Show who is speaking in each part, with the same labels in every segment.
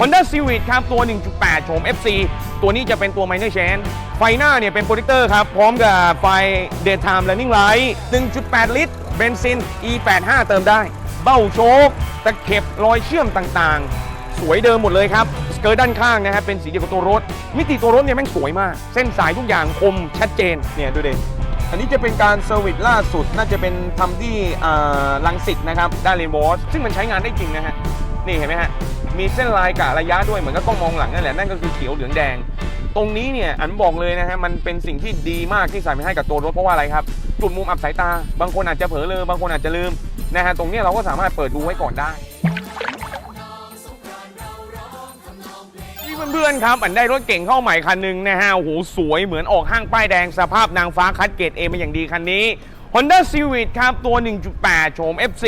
Speaker 1: Honda Civic ครับตัว 1.8 โฉม FC ตัวนี้จะเป็นตัว minor change ไฟหน้าเนี่ยเป็นโปรเจคเตอร์ครับ พร้อมกับไฟ daytime running light 1.8 ลิตร เบนซิน E85 เติมได้ เบ้าโชคตะเข็บรอยเชื่อมต่างๆ สวยเดิมหมดเลยครับสเกิร์ตด้านข้างนะฮะเป็นสีเดียวกับตัวรถ มิติตัวรถเนี่ยแม่งสวยมาก เส้นสายทุกอย่างคมชัดเจนเนี่ยดูดิอันนี้จะเป็นการเซอร์วิสล่าสุดน่าจะเป็นทำที่ลังสิตนะครับด้านเรนวอชซึ่งมันใช้งานได้จริงนะฮะนี่เห็นไหมฮะ มีเส้นลายกะระยะด้วยเหมือนกับกล้องมองหลังนั่นแหละนั่นก็คือเขียวเหลืองแดง ตรงนี้เนี่ยอันบอกเลยนะฮะมันเป็นสิ่งที่ดีมากที่ใส่มาให้กับตัวรถเพราะว่าอะไรครับจุดมุมอับสายตา บางคนอาจจะเผลอเลยบางคนอาจจะลืมนะฮะตรงนี้เราก็สามารถเปิดดูไว้ก่อนได้เพื่อนๆครับอันได้รถเก่งเข้าใหม่คันหนึ่งนะฮะโอ้โหสวยเหมือนออกห้างป้ายแดงสภาพนางฟ้าคัดเกรดเอมาอย่างดีคันนี้ Honda Civic ครับตัว 1.8 โฉม FC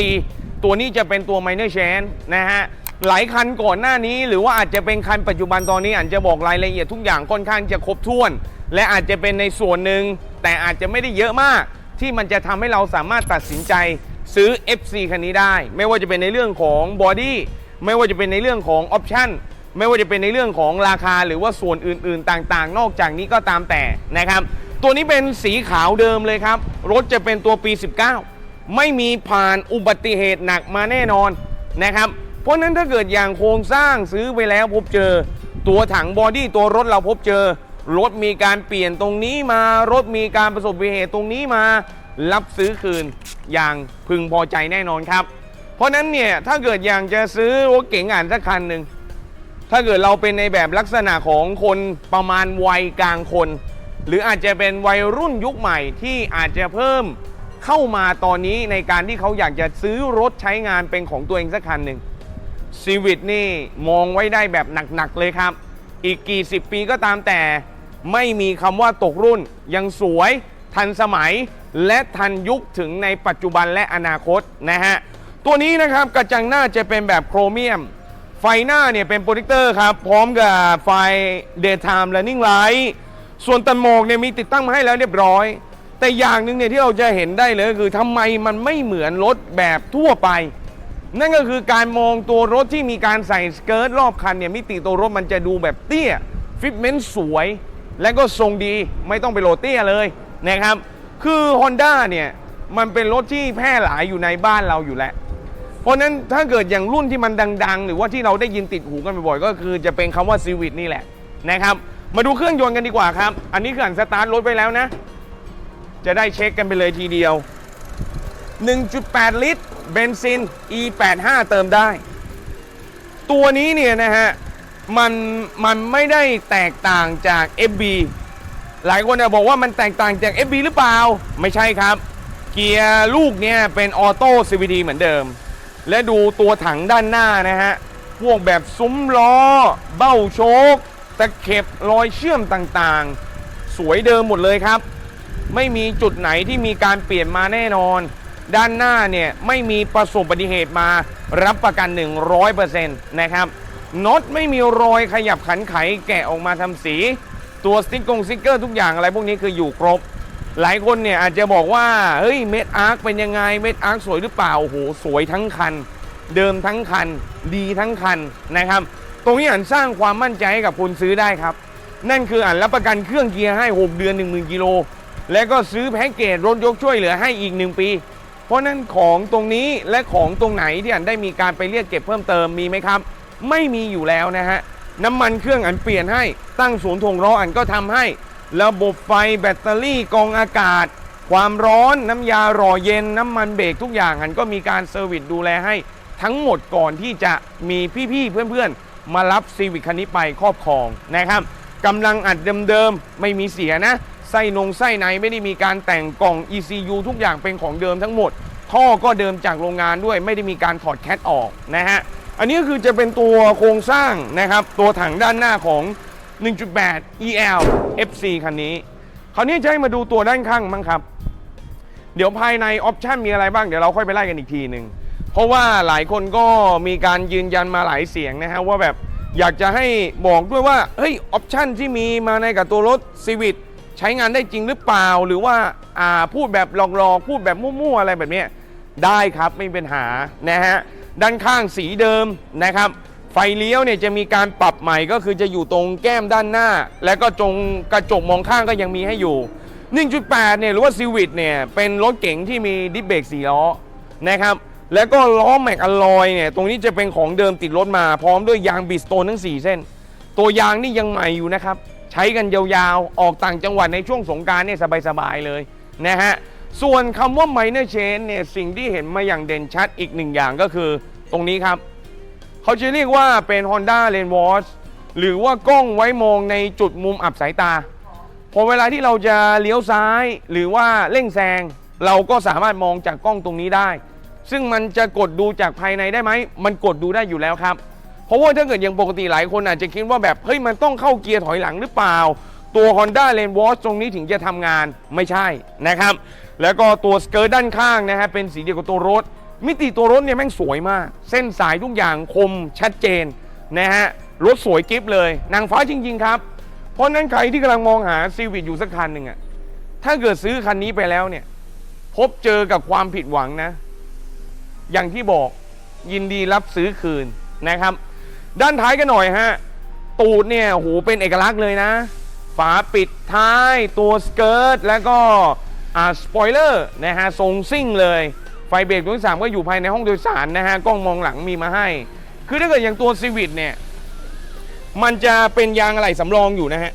Speaker 1: ตัวนี้จะเป็นตัว minor change นะฮะ หลายคันก่อนหน้านี้ หรือว่าอาจจะเป็นคันปัจจุบันตอนนี้อาจจะบอกรายละเอียดทุกอย่างค่อนข้างจะครบถ้วน และอาจจะเป็นในส่วนหนึ่งแต่อาจจะไม่ได้เยอะมาก ที่มันจะทำให้เราสามารถตัดสินใจซื้อ FC คันนี้ได้ ไม่ว่าจะเป็นในเรื่องของบอดี้ไม่ว่าจะเป็นในเรื่องของออปชั่นไม่ว่าจะเป็นในเรื่องของราคาหรือว่าส่วนอื่นๆต่างๆ นอกจากนี้ก็ตามแต่นะครับ ตัวนี้เป็นสีขาวเดิมเลยครับ รถจะเป็นตัวปี 19 ไม่มีผ่านอุบัติเหตุหนักมาแน่นอนนะครับ เพราะนั้นถ้าเกิดอย่างโครงสร้างซื้อไปแล้วพบเจอ ตัวถังบอดี้ตัวรถเราพบเจอ รถมีการเปลี่ยนตรงนี้มารถมีการประสบอุบัติเหตุตรงนี้มา รับซื้อคืนอย่างพึงพอใจแน่นอนครับ เพราะฉะนั้นเนี่ยถ้าเกิดอย่างจะซื้อรถเก๋งอ่านสักคันหนึ่งถ้าเกิดเราเป็นในแบบลักษณะของคนประมาณวัยกลางคน หรืออาจจะเป็นวัยรุ่นยุคใหม่ที่อาจจะเพิ่มเข้ามาตอนนี้ในการที่เขาอยากจะซื้อรถใช้งานเป็นของตัวเองสักคันหนึ่ง ซีวิตนี่มองไว้ได้แบบหนัก ๆ เลยครับ อีกกี่สิบปีก็ตามแต่ไม่มีคำว่าตกรุ่น ยังสวย ทันสมัย และทันยุคถึงในปัจจุบันและอนาคตนะฮะ ตัวนี้นะครับกระจังหน้าจะเป็นแบบโครเมียม ไฟหน้าเนี่ยเป็นโปรเจคเตอร์ครับ พร้อมกับไฟ daytime running light ส่วนตันหมอกเนี่ยมีติดตั้งมาให้แล้วเรียบร้อย แต่อย่างหนึ่งเนี่ยที่เราจะเห็นได้เลยก็คือทำไมมันไม่เหมือนรถแบบทั่วไป นั่นก็คือการมองตัวรถที่มีการใส่สเกิร์ตรอบคันเนี่ยมิติตัวรถมันจะดูแบบเตี้ยฟิตเมนต์สวย และก็ทรงดีไม่ต้องไปโลเตี้ยเลยนะครับ คือ Honda เนี่ยมันเป็นรถที่แพร่หลายอยู่ในบ้านเราอยู่แล้ว เพราะฉะนั้นถ้าเกิดอย่างรุ่นที่มันดัง ๆ หรือว่าที่เราได้ยินติดหูกันบ่อยๆก็คือจะเป็นคำว่าซีวิตนี่แหละนะครับ มาดูเครื่องยนต์กันดีกว่าครับ อันนี้คืออันสตาร์ทรถไปแล้วนะ จะได้เช็คกันไปเลยทีเดียว 1.8 ลิตร เบนซิน E85 เติมได้ ตัวนี้เนี่ยนะฮะ มันมันไม่ได้แตกต่างจาก FB หลายคนบอกว่ามันแตกต่างจาก FB หรือเปล่า ไม่ใช่ครับ เกียร์ลูกเนี่ยเป็นออโต้ CVD เหมือนเดิม และดูตัวถังด้านหน้านะฮะ พวกแบบซุ้มล้อ เบ้าโชคตะเข็บรอยเชื่อมต่างๆ สวยเดิมหมดเลยครับ ไม่มีจุดไหนที่มีการเปลี่ยนมาแน่นอน ด้านหน้าเนี่ยไม่มีประสบอุบัติเหตุมารับประกัน 100%นะครับน็อตไม่มีรอยขยับขันไขแกะออกมาทำสี ตัวสติ๊กกงสติ๊กเกอร์ทุกอย่างอะไรพวกนี้คืออยู่ครบ หลายคนเนี่ยอาจจะบอกว่าเฮ้ยเม็ดอาร์คเป็นยังไงเม็ดอาร์คสวยหรือเปล่าโอ้โหสวยทั้งคัน เดิมทั้งคัน ดีทั้งคันนะครับ ตรงนี้อันสร้างความมั่นใจให้กับคนซื้อได้ครับ นั่นคืออันรับประกันเครื่องเกียร์ให้ 6 เดือน 10,000กิโลและก็ซื้อแพ็กเกจรถยกช่วยเหลือให้อีก 1 ปี เพราะนั้นของตรงนี้และของตรงไหนที่อันได้มีการไปเรียกเก็บเพิ่มเติมมีไหมครับ ไม่มีอยู่แล้วนะฮะน้ำมันเครื่องอันเปลี่ยนให้ตั้งศูนย์ถ่วงล้ออันก็ทำให้ ระบบไฟแบตเตอรี่กองอากาศ ความร้อนน้ำยาหล่อเย็นน้ำมันเบรกทุกอย่างอันก็มีการเซอร์วิสดูแลให้ทั้งหมดก่อนที่จะมีพี่ๆเพื่อนๆ มารับซีวิคคันนี้ไปครอบครองนะครับกำลังอัดเดิมๆ ไม่มีเสียนะ ไส้นงไส้ในไม่ได้มีการแต่งกล่อง ECU ทุกอย่างเป็นของเดิมทั้งหมด ท่อก็เดิมจากโรงงานด้วยไม่ได้มีการถอดแคทออกนะฮะ อันนี้ก็คือจะเป็นตัวโครงสร้างนะครับ ตัวถังด้านหน้าของ 1.8 EL FC คันนี้ คราวนี้จะให้มาดูตัวด้านข้างบ้างครับ เดี๋ยวภายในออปชันมีอะไรบ้างเดี๋ยวเราค่อยไปไล่กันอีกทีหนึ่งเพราะว่าหลายคนก็มีการยืนยันมาหลายเสียงนะฮะว่าแบบอยากจะให้บอกด้วยว่าเฮ้ยออปชันที่มีมาในกับตัวรถซีวิต ใช้งานได้จริงหรือเปล่า หรือว่าอ่าพูดแบบหลอกๆพูดแบบมั่วๆอะไรแบบนี้ได้ครับไม่มีปัญหานะฮะด้านข้างสีเดิมนะครับ ไฟเลี้ยวเนี่ยจะมีการปรับใหม่ก็คือจะอยู่ตรงแก้มด้านหน้า และก็จงกระจกมองข้างก็ยังมีให้อยู่ 1.8เนี่ยหรือว่าซีวิตเนี่ยเป็นรถเก๋งที่มีดิสเบรกสี่ล้อนะครับแล้วก็ล้อแม็กอลอยเนี่ยตรงนี้จะเป็นของเดิมติดรถมา พร้อมด้วยยางบิสโตนทั้ง 4 เส้น ตัวยางนี่ยังใหม่อยู่นะครับ ช้กันยาวๆ ออกต่างจังหวัดในช่วงสงการเนี่ยสบายๆเลยนะฮะ ส่วนคำว่า minor change เนี่ยสิ่งที่เห็นมาอย่างเด่นชัดอีกหนึ่งอย่างก็คือตรงนี้ครับ เขาจะเรียกว่าเป็น Honda Lane Watch หรือว่ากล้องไว้มองในจุดมุมอับสายตา พอเวลาที่เราจะเลี้ยวซ้ายหรือว่าเร่งแซง เราก็สามารถมองจากกล้องตรงนี้ได้ ซึ่งมันจะกดดูจากภายในได้ไหม มันกดดูได้อยู่แล้วครับ เพราะว่าถ้าเกิดอย่างปกติหลายคนอาจจะคิดว่าแบบเฮ้ยมันต้องเข้าเกียร์ถอยหลังหรือเปล่า ตัว Honda Lane Watch ตรงนี้ถึงจะทำงานไม่ใช่นะครับ แล้วก็ตัวสเกิร์ตด้านข้างนะฮะเป็นสีเดียวกับตัวรถ มิติตัวรถเนี่ยแม่งสวยมาก เส้นสายทุกอย่างคมชัดเจนนะฮะรถสวยกิฟเลย นางฟ้าจริง ๆ ครับ เพราะฉะนั้นใครที่กำลังมองหาซีวิตอยู่สักคันหนึ่งอะถ้าเกิดซื้อคันนี้ไปแล้วเนี่ย พบเจอกับความผิดหวังนะ อย่างที่บอกยินดีรับซื้อคืนนะครับ ด้านท้ายกันหน่อยฮะ ตูดเนี่ยโหเป็นเอกลักษณ์เลยนะ ฝาปิดท้ายตัวสเกิร์ตแล้วก็อ่าสปอยเลอร์นะฮะทรงซิ่งเลย ไฟเบรกตัวที่สามก็อยู่ภายในห้องโดยสารนะฮะ กล้องมองหลังมีมาให้ คือถ้าเกิดอย่างตัวซีวิตเนี่ย มันจะเป็นยางอะไหล่สำรองอยู่นะฮะ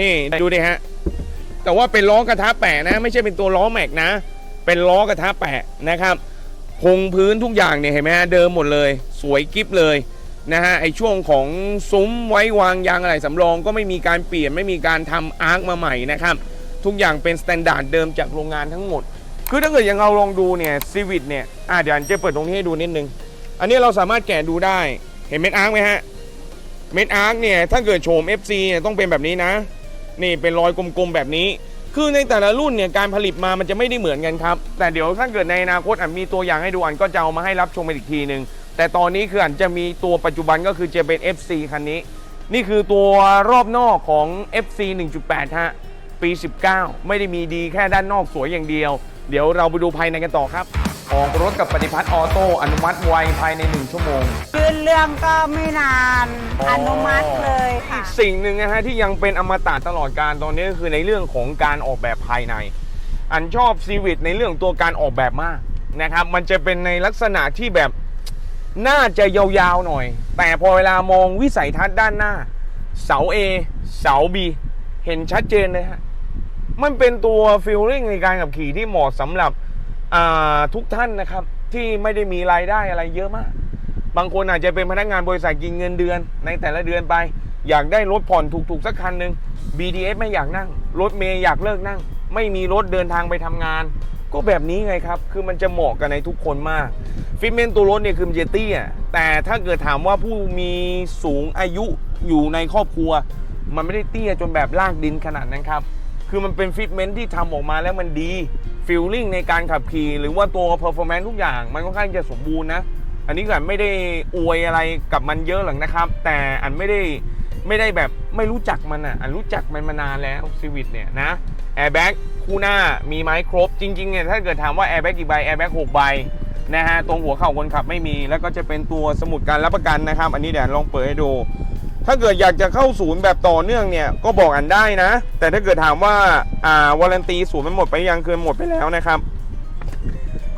Speaker 1: นี่ดูดิฮะ แต่ว่าเป็นล้อกระทะแปะนะ ไม่ใช่เป็นตัวล้อแม็กนะ เป็นล้อกระทะแปะนะครับคงพื้นทุกอย่างเนี่ยเห็นไหมฮะเดิมหมดเลย สวยกิฟเลย นะฮะไอช่วงของซุ้มไว้วางยางอะไรสำรองก็ไม่มีการเปลี่ยนไม่มีการทำอาร์คมาใหม่นะครับ ทุกอย่างเป็นสแตนดาร์ดเดิมจากโรงงานทั้งหมด คือถ้าเกิดยังเราลองดูเนี่ยซีวิตเนี่ยอะเดี๋ยวอันจะเปิดตรงนี้ให้ดูนิดนึง อันนี้เราสามารถแกะดูได้เห็นเม็ดอาร์คไหมฮะเม็ดอาร์คเนี่ยถ้าเกิดโฉม FC เนี่ยต้องเป็นแบบนี้นะ นี่เป็นรอยกลมๆแบบนี้ คือในแต่ละรุ่นเนี่ยการผลิตมามันจะไม่ได้เหมือนกันครับ แต่เดี๋ยวถ้าเกิดในอนาคตอันมีตัวอย่างให้ดูอันก็จะเอามาให้รับชมกันอีกทีหนึ่ง แต่ตอนนี้คืออันจะมีตัวปัจจุบันก็คือจะเป็น FC คันนี้ นี่คือตัวรอบนอกของ FC 1.8 ฮะ ปี 19 ไม่ได้มีดีแค่ด้านนอกสวยอย่างเดียว เดี๋ยวเราไปดูภายในกันต่อครับ ออกรถกับปฏิพัฒน์ออโต้อนุมัติไวภายใน 1 ชั่วโมง
Speaker 2: ยื่นเรื่องก็ไม่นาน
Speaker 1: อ๋ออ
Speaker 2: อนุมัติเลยค่ะ
Speaker 1: สิ่งหนึ่งนะฮะที่ยังเป็นอมตะตลอดการตอนนี้ก็คือในเรื่องของการออกแบบภายใน อันชอบซีวิตในเรื่องตัวการออกแบบมากนะครับ มันจะเป็นในลักษณะที่แบบ น่าจะยาวๆหน่อย แต่พอเวลามองวิสัยทัศน์ด้านหน้า เสา A เสา B เห็นชัดเจนเลยฮะ มันเป็นตัวฟิลลิ่งในการขับขี่ที่เหมาะสำหรับทุกท่านนะครับ ที่ไม่ได้มีรายได้อะไรเยอะมาก บางคนอาจจะเป็นพนักงานบริษัทกินเงินเดือน ในแต่ละเดือนไป อยากได้รถผ่อนถูกๆสักคันหนึ่ง BDS ไม่อยากนั่ง รถเมย์อยากเลิกนั่ง ไม่มีรถเดินทางไปทำงาน ก็แบบนี้ไงครับ คือมันจะเหมาะกันในทุกคนมากฟิตเมนต์ตัวรถเนี่ยคือมันจตี้ยแต่ถ้าเกิดถามว่าผู้มีสูงอายุอยู่ในครอบครัว มันไม่ได้เตี้ยจนแบบลากดินขนาดนั้นครับ คือมันเป็นฟิตเมนต์ที่ทำออกมาแล้วมันดีฟิลลิ่งในการขับขี่หรือว่าตัวเพอร์ฟอร์แมนซ์ทุกอย่าง มันค่อนข้างจะสมบูรณ์นะ อันนี้ก็ไม่ได้อวยอะไรกับมันเยอะหรอกนะครับ แต่อันไม่ได้ไม่ได้แบบไม่รู้จักมันอะอันรู้จักมันมานานแล้วซีวิตเนี่ยนะแอร์แบ็ก คู่หน้ามีไหมครบจริงๆเนี่ยถ้าเกิดถามว่าแอร์แบ็กกี่ใบแอร์แบ็กหกใบนะฮะตรงหัวเข่าคนขับไม่มี แล้วก็จะเป็นตัวสมุดการรับประกันนะครับ อันนี้เดี๋ยวลองเปิดให้ดู ถ้าเกิดอยากจะเข้าศูนย์แบบต่อเนื่องเนี่ยก็บอกอันได้นะ แต่ถ้าเกิดถามว่าอ่าวารันตีศูนย์มันหมดไปยังคือหมดไปแล้วนะครับ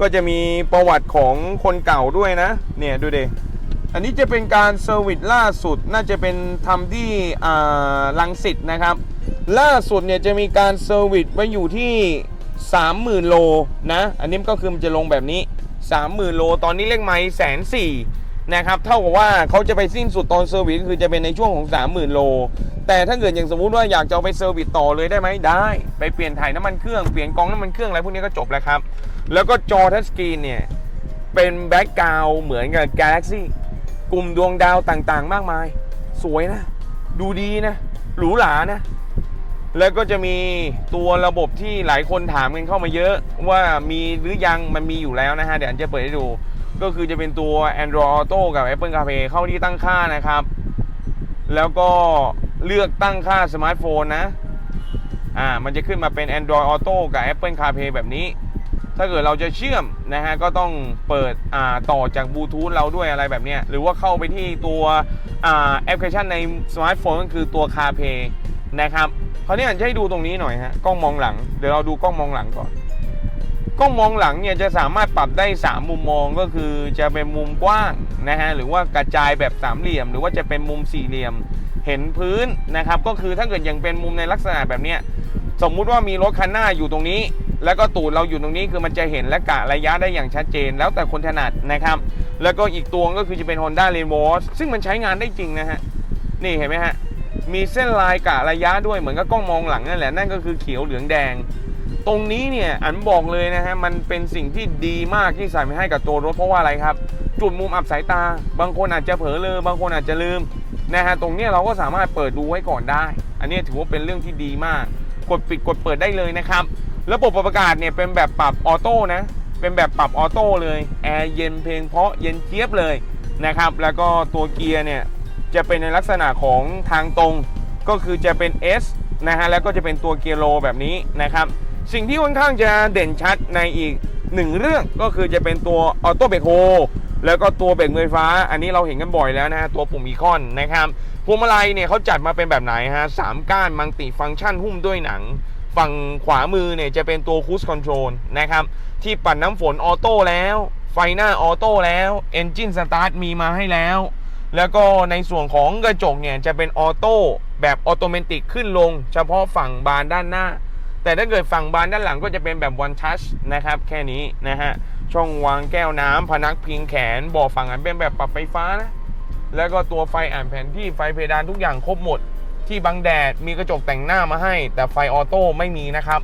Speaker 1: ก็จะมีประวัติของคนเก่าด้วยนะ เนี่ยดูดิอันนี้จะเป็นการเซอร์วิสล่าสุดน่าจะเป็นทำที่อ่าลังสิตนะครับ ล่าสุดเนี่ยจะมีการเซอร์วิสไว้อยู่ที่ 30,000 โลนะ อันนี้ก็คือมันจะลงแบบนี้ 30,000 โล ตอนนี้เลขไม้แสนสี่นะครับ เท่ากับว่าเขาจะไปสิ้นสุดตอนเซอร์วิสคือจะเป็นในช่วงของ 30,000 โล แต่ถ้าเกิดอย่างสมมุติว่าอยากจะเอาไปเซอร์วิสต่อเลยได้ไหมได้ ไปเปลี่ยนถ่ายน้ำมันเครื่อง เปลี่ยนกองน้ำมันเครื่องอะไรพวกนี้ก็จบแล้วครับ แล้วก็จอทัชสกรีนเนี่ยเป็นแบ็กกราวเหมือนกับ Galaxy กลุ่มดวงดาวต่างๆ มากมาย สวยนะ ดูดีนะ หรูหรานะ แล้วก็จะมีตัวระบบที่หลายคนถามกันเข้ามาเยอะ ว่ามีหรือยังมันมีอยู่แล้วนะฮะ เดี๋ยวอันจะเปิดให้ดู ก็คือจะเป็นตัว Android Auto กับ Apple CarPlay เข้าที่ตั้งค่านะครับ แล้วก็เลือกตั้งค่าสมาร์ทโฟนนะอ่ามันจะขึ้นมาเป็น Android Auto กับ Apple CarPlay แบบนี้ ถ้าเกิดเราจะเชื่อมนะฮะ ก็ต้องเปิดอ่าต่อจากบลูทูธเราด้วยอะไรแบบนี้หรือว่าเข้าไปที่ตัวอ่าแอปพลิเคชันในสมาร์ทโฟนก็คือตัว CarPlay นะครับ ราวนี้อยากจะให้ดูตรงนี้หน่อยฮะกล้องมองหลังเดี๋ยวเราดูกล้องมองหลังก่อนกล้องมองหลังเนี่ยจะสามารถปรับได้ 3 มุมมองก็คือจะเป็นมุมกว้างนะฮะหรือว่ากระจายแบบสามเหลี่ยม หรือว่าจะเป็นมุมสี่เหลี่ยมเห็นพื้นนะครับ ก็คือถ้าเกิดยังเป็นมุมในลักษณะแบบเนี้ยสมมุติว่ามีรถคันหน้าอยู่ตรงนี้ แล้วก็ตูดเราอยู่ตรงนี้คือมันจะเห็นและกะระยะได้อย่างชัดเจน แล้วแต่คนถนัดนะครับ แล้วก็อีกตัวก็คือจะเป็น Honda r a i n w a s ซึ่งมันใช้งานได้จริงนะฮะนี่เห็นไหมฮะ มีเส้นลายกะระยะด้วยเหมือนกับกล้องมองหลังนั่นแหละนั่นก็คือเขียวเหลืองแดง ตรงนี้เนี่ยอันบอกเลยนะฮะมันเป็นสิ่งที่ดีมากที่ใส่มาให้กับตัวรถเพราะว่าอะไรครับ จุดมุมอับสายตา บางคนอาจจะเผลอเลยบางคนอาจจะลืมนะฮะตรงนี้เราก็สามารถเปิดดูไว้ก่อนได้ อันนี้ถือว่าเป็นเรื่องที่ดีมาก กดปิดกดเปิดได้เลยนะครับระบบปรับอากาศเนี่ยเป็นแบบปรับออโต้นะเป็นแบบปรับออโต้เลยแอร์เย็นเพลงเพราะเย็นเจี๊ยบเลยนะครับแล้วก็ตัวเกียร์เนี่ย จะเป็นในลักษณะของทางตรงก็คือจะเป็น S นะฮะแล้วก็จะเป็นตัวเกียร์โลแบบนี้นะครับ สิ่งที่ค่อนข้างจะเด่นชัดในอีกหนึ่งเรื่องก็คือจะเป็นตัวออโต้เบรกโฮแล้วก็ตัวเบรกมือไฟฟ้า อันนี้เราเห็นกันบ่อยแล้วนะฮะตัวปุ่มอีคอนนะครับพวงมาลัยเนี่ยเขาจัดมาเป็นแบบไหนฮะสามก้านมังติฟังก์ชันหุ้มด้วยหนัง ฝั่งขวามือเนี่ยจะเป็นตัวคูสคอนโทรลนะครับที่ปัดน้ำฝนออโต้แล้ว ไฟหน้าออโต้แล้วเอนจินสตาร์ทมีมาให้แล้ว แล้วก็ในส่วนของกระจกเนี่ยจะเป็นออโต้แบบออโตเมติกขึ้นลง เฉพาะฝั่งบานด้านหน้า แต่ถ้าเกิดฝั่งบานด้านหลังก็จะเป็นแบบ one touch นะครับ แค่นี้นะฮะ ช่องวางแก้วน้ำพนักพิงแขนบอกฝั่งอันเป็นแบบปรับไฟฟ้านะ แล้วก็ตัวไฟอ่านแผนที่ไฟเพดานทุกอย่างครบหมด ที่บังแดดมีกระจกแต่งหน้ามาให้ แต่ไฟออโต้ไม่มีนะครับ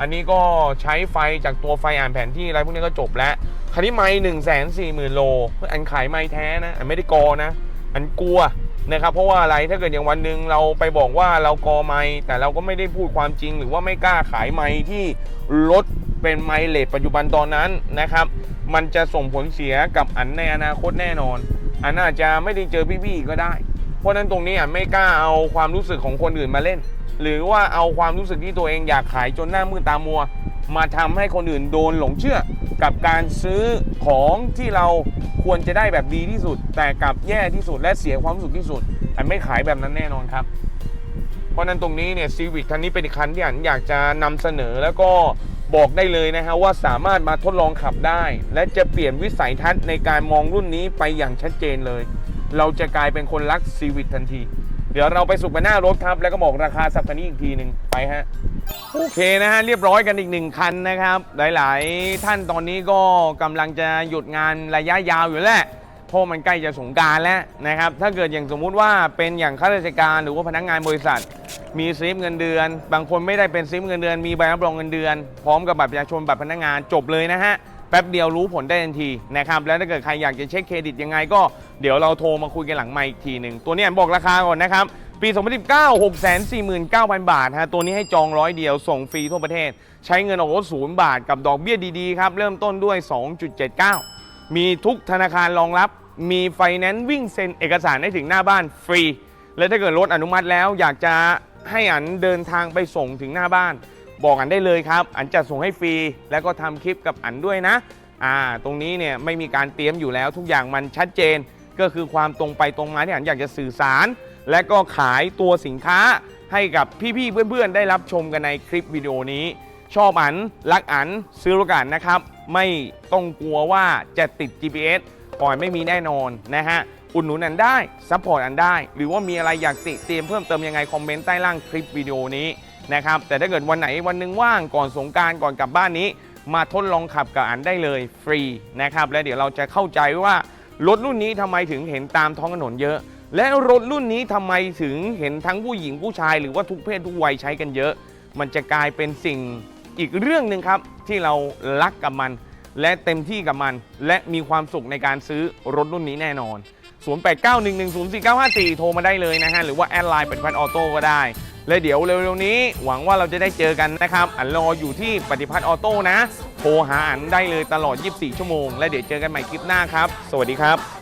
Speaker 1: อันนี้ก็ใช้ไฟจากตัวไฟอ่านแผนที่อะไรพวกนี้ก็จบแล้ว คันนี้ไม่หนึ่งแสนสี่หมื่นโล อันขายไม่แท้นะ อันไม่ได้กอนะ อันกลัวนะครับเพราะว่าอะไรถ้าเกิดอย่างวันหนึ่งเราไปบอกว่าเรากอไม่แต่เราก็ไม่ได้พูดความจริง หรือว่าไม่กล้าขายไม่ที่ลดเป็นไมเลทปัจจุบันตอนนั้นนะครับ มันจะส่งผลเสียกับอันในอนาคตแน่นอน อันอาจจะไม่ได้เจอพี่ๆก็ได้ เพราะฉะนั้นตรงนี้อะไม่กล้าเอาความรู้สึกของคนอื่นมาเล่น หรือว่าเอาความรู้สึกที่ตัวเองอยากขายจนหน้ามืดตามัว มาทำให้คนอื่นโดนหลงเชื่อ กับการซื้อของที่เราควรจะได้แบบดีที่สุด แต่กลับแย่ที่สุดและเสียความสึกที่สุดอันไม่ขายแบบนั้นแน่นอนครับ เพราะนั้นตรงนี้เนี่ยซีวิ c คันนี้เป็นคันที่อันอยากจะนำเสนอแล้วก็บอกได้เลยนะฮะว่าสามารถมาทดลองขับได้ และจะเปลี่ยนวิสัยทัศน์ในการมองรุ่นนี้ไปอย่างชัดเจนเลย เราจะกลายเป็นคนรักซีวิ c ทันที เดี๋ยวเราไปสุกกันหน้ารถครับ แล้วก็บอกราคาสับคันนี้อีกทีหนึ่งไปฮะ โอเคนะฮะเรียบร้อยกันอีกหนึ่งคันนะครับ หลายๆ ท่านตอนนี้ก็กำลังจะหยุดงานระยะยาวอยู่แล้วเพราะมันใกล้จะสงการแล้วนะครับ ถ้าเกิดอย่างสมมุติว่าเป็นอย่างข้าราชการหรือว่าพนักงานบริษัท มีสลิปเงินเดือน บางคนไม่ได้เป็นสลิปเงินเดือน มีใบรับรองเงินเดือน พร้อมกับบัตรประชาชนบัตรพนักงานจบเลยนะฮะแป๊บเดียวรู้ผลได้ทันทีนะครับแล้วถ้าเกิดใครอยากจะเช็คเครดิตยังไงก็เดี๋ยวเราโทรมาคุยกันหลังไมค์อีกทีหนึ่งตัวนี้บอกราคาก่อนนะครับ ปี 2019 649,000 บาทฮะตัวนี้ให้จองร้อยเดียวส่งฟรีทั่วประเทศ ใช้เงินออกรถศูนย์บาทกับดอกเบี้ยดีๆครับเริ่มต้นด้วย 2.79 มีทุกธนาคารรองรับ มีไฟแนนซ์วิ่งเซ็นเอกสารได้ถึงหน้าบ้านฟรี และถ้าเกิดรถอนุมัติแล้วอยากจะให้อันเดินทางไปส่งถึงหน้าบ้าน บอกอันได้เลยครับ อันจะส่งให้ฟรี แล้วก็ทำคลิปกับอันด้วยนะอ่าตรงนี้เนี่ยไม่มีการเตรียมอยู่แล้วทุกอย่างมันชัดเจน ก็คือความตรงไปตรงมาที่อันอยากจะสื่อสาร และก็ขายตัวสินค้าให้กับพี่ๆเพื่อนๆ ได้รับชมกันในคลิปวิดีโอนี้ ชอบอันรักอันซื้อรถกันนะครับ ไม่ต้องกลัวว่าจะติด GPS ปล่อยไม่มีแน่นอนนะฮะอุดหนุนอันได้ซัพพอร์ตอันได้ หรือว่ามีอะไรอยากติเตรียมเพิ่มเติมยังไงคอมเมนต์ใต้ล่างคลิปวิดีโอนี้นะครับแต่ถ้าเกิดวันไหนวันหนึ่งว่างก่อนสงการก่อนกลับบ้านนี้ มาทดลองขับกับอันได้เลยฟรีนะครับและเดี๋ยวเราจะเข้าใจว่ารถรุ่นนี้ทำไมถึงเห็นตามท้องถนนเยอะ และรถรุ่นนี้ทำไมถึงเห็นทั้งผู้หญิงผู้ชาย หรือว่าทุกเพศทุกวัยใช้กันเยอะ มันจะกลายเป็นสิ่งอีกเรื่องหนึ่งครับ ที่เรารักกับมัน และเต็มที่กับมัน และมีความสุขในการซื้อรถรุ่นนี้แน่นอน 0891104954 โทรมาได้เลยนะฮะ หรือว่าแอดไลน์เป็นพันออโต้ก็ได้ และเดี๋ยวเร็วๆนี้หวังว่าเราจะได้เจอกันนะครับ อันรออยู่ที่ปฏิพัฒน์ออโต้นะ โทรหาอันได้เลยตลอด 24 ชั่วโมง และเดี๋ยวเจอกันใหม่คลิปหน้าครับ สวัสดีครับ